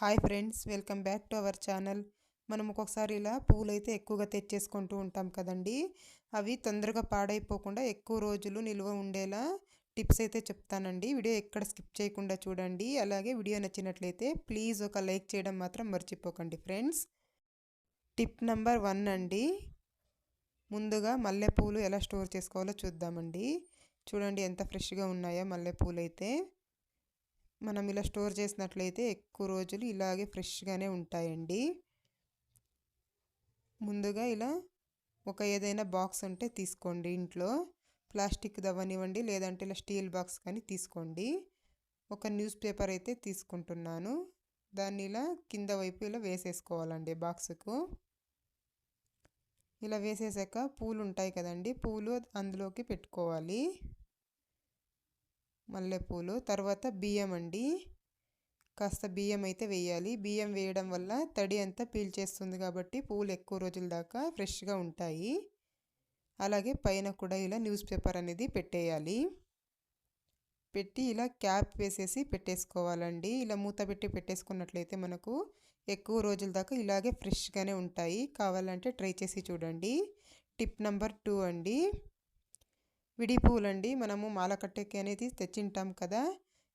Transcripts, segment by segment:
Hi friends welcome back to our channel. మనం ఒక్కొక్కసారి ఇలా పూలు అయితే ఎక్కువగా తెచ్చేసుకుంటూ ఉంటాం కదండి. అవి తొందరగా పాడైపోకుండా ఎక్కువ రోజులు నిల్వ ఉండేలా టిప్స్ అయితే చెప్తానండి. వీడియో ఎక్కడ స్కిప్ చేయకుండా చూడండి. అలాగే వీడియో నచ్చినట్లయితే ప్లీజ్ ఒక లైక్ చేయడం మాత్రం మర్చిపోకండి ఫ్రెండ్స్. టిప్ నెంబర్ వన్ అండి. ముందుగా మల్లెపూలు ఎలా స్టోర్ చేసుకోవాలో చూద్దామండి. చూడండి ఎంత ఫ్రెష్గా ఉన్నాయో మల్లెపూలు అయితే మనం ఇలా స్టోర్ చేసినట్లయితే ఎక్కువ రోజులు ఇలాగే ఫ్రెష్గానే ఉంటాయండి. ముందుగా ఇలా ఒక ఏదైనా బాక్స్ ఉంటే తీసుకోండి ఇంట్లో. ప్లాస్టిక్ దవ్వనివ్వండి లేదంటే ఇలా స్టీల్ బాక్స్ కానీ తీసుకోండి. ఒక న్యూస్ పేపర్ అయితే తీసుకుంటున్నాను. దాన్ని ఇలా కింద వైపు ఇలా వేసేసుకోవాలండి బాక్స్కు. ఇలా వేసేసాక పూలు ఉంటాయి కదండి పూలు అందులోకి పెట్టుకోవాలి. మల్లెపూలు తర్వాత బియ్యం అండి. కాస్త బియ్యం అయితే వేయాలి. బియ్యం వేయడం వల్ల తడి అంతా పీల్చేస్తుంది కాబట్టి పూలు ఎక్కువ రోజుల దాకా ఫ్రెష్గా ఉంటాయి. అలాగే పైన కూడా ఇలా న్యూస్ పేపర్ అనేది పెట్టేయాలి. పెట్టి ఇలా క్యాప్ వేసేసి పెట్టేసుకోవాలండి. ఇలా మూత పెట్టి పెట్టేసుకున్నట్లయితే మనకు ఎక్కువ రోజుల దాకా ఇలాగే ఫ్రెష్గానే ఉంటాయి. కావాలంటే ట్రై చేసి చూడండి. టిప్ నెంబర్ టూ అండి. విడి పూలండి. మనము మాలకట్టెకి అనేది తెచ్చింటాం కదా.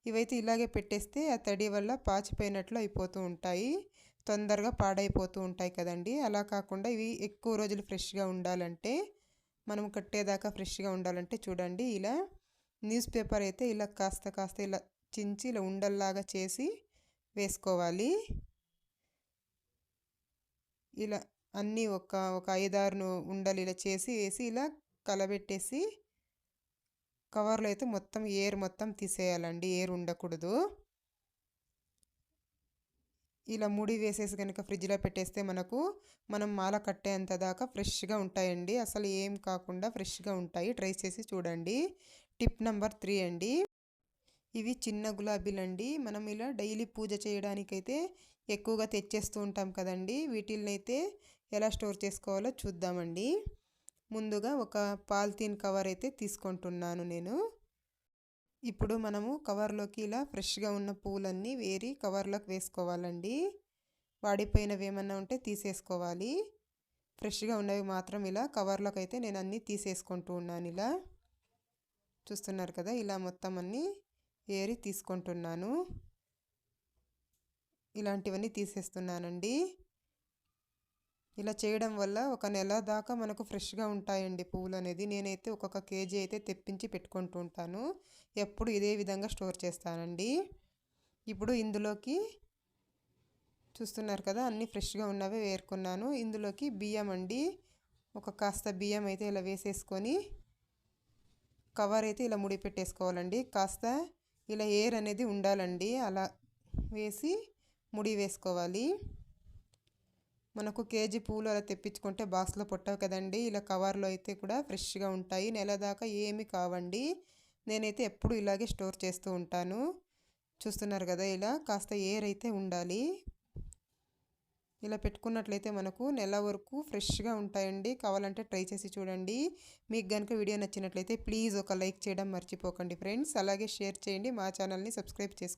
ఇవైతే ఇలాగే పెట్టేస్తే ఆ తడి వల్ల పాచిపోయినట్లు అయిపోతూ ఉంటాయి. తొందరగా పాడైపోతూ ఉంటాయి కదండి. అలా కాకుండా ఇవి ఎక్కువ రోజులు ఫ్రెష్గా ఉండాలంటే మనం కట్టేదాకా ఫ్రెష్గా ఉండాలంటే చూడండి ఇలా న్యూస్ పేపర్ అయితే ఇలా కాస్త కాస్త ఇలా చించి ఇలా ఉండల్లాగా చేసి వేసుకోవాలి. ఇలా అన్నీ ఒక ఒక ఐదారును ఉండలు ఇలా చేసి వేసి ఇలా కలబెట్టేసి కవర్లో అయితే మొత్తం ఎయిర్ మొత్తం తీసేయాలండి ఎయిర్ ఉండకూడదు. ఇలా ముడి వేసేసి కనుక ఫ్రిడ్జ్లో పెట్టేస్తే మనకు మనం మాల కట్టేంత దాకా ఫ్రెష్గా ఉంటాయండి. అసలు ఏం కాకుండా ఫ్రెష్గా ఉంటాయి. ట్రై చేసి చూడండి. టిప్ నెంబర్ త్రీ అండి. ఇవి చిన్న గులాబీలండి. మనం ఇలా డైలీ పూజ చేయడానికైతే ఎక్కువగా తెచ్చేస్తూ ఉంటాం కదండి. వీటిల్నైతే ఎలా స్టోర్ చేసుకోవాలో చూద్దామండి. ముందుగా ఒక పాలిథీన్ కవర్ అయితే తీసుకుంటున్నాను నేను. ఇప్పుడు మనము కవర్లోకి ఇలా ఫ్రెష్గా ఉన్న పూలన్నీ వేరి కవర్లోకి వేసుకోవాలండి. వాడిపోయినవి ఏమన్నా ఉంటే తీసేసుకోవాలి. ఫ్రెష్గా ఉన్నవి మాత్రం ఇలా కవర్లోకి అయితే నేను అన్నీ తీసేసుకుంటూ ఉన్నాను ఇలా. చూస్తున్నారు కదా ఇలా మొత్తం అన్నీ ఏరి తీసుకుంటున్నాను. ఇలాంటివన్నీ తీసేస్తున్నానండి. ఇలా చేయడం వల్ల ఒక నెల దాకా మనకు ఫ్రెష్గా ఉంటాయండి పువ్వులు అనేది. నేనైతే ఒక్కొక్క కేజీ అయితే తెప్పించి పెట్టుకుంటూ ఉంటాను. ఎప్పుడు ఇదే విధంగా స్టోర్ చేస్తానండి. ఇప్పుడు ఇందులోకి చూస్తున్నారు కదా అన్నీ ఫ్రెష్గా ఉన్నవే వేరుకున్నాను. ఇందులోకి బియ్యం అండి. ఒక కాస్త బియ్యం అయితే ఇలా వేసేసుకొని కవర్ అయితే ఇలా ముడి పెట్టేసుకోవాలండి. కాస్త ఇలా ఎయిర్ అనేది ఉండాలండి. అలా వేసి ముడి వేసుకోవాలి. మనకు కేజీ పూలు అలా తెప్పించుకుంటే బాక్స్లో పుట్టవు కదండి ఇలా కవర్లో అయితే కూడా ఫ్రెష్గా ఉంటాయి. నెల దాకా ఏమి కావండి. నేనైతే ఎప్పుడు ఇలాగే స్టోర్ చేస్తూ ఉంటాను. చూస్తున్నారు కదా ఇలా కాస్త ఎయిర్ అయితే ఉండాలి. ఇలా పెట్టుకున్నట్లయితే మనకు నెల వరకు ఫ్రెష్గా ఉంటాయండి. కావాలంటే ట్రై చేసి చూడండి. మీకు కనుక వీడియో నచ్చినట్లయితే ప్లీజ్ ఒక లైక్ చేయడం మర్చిపోకండి ఫ్రెండ్స్. అలాగే షేర్ చేయండి. మా ఛానల్ని సబ్స్క్రైబ్ చేసుకోండి.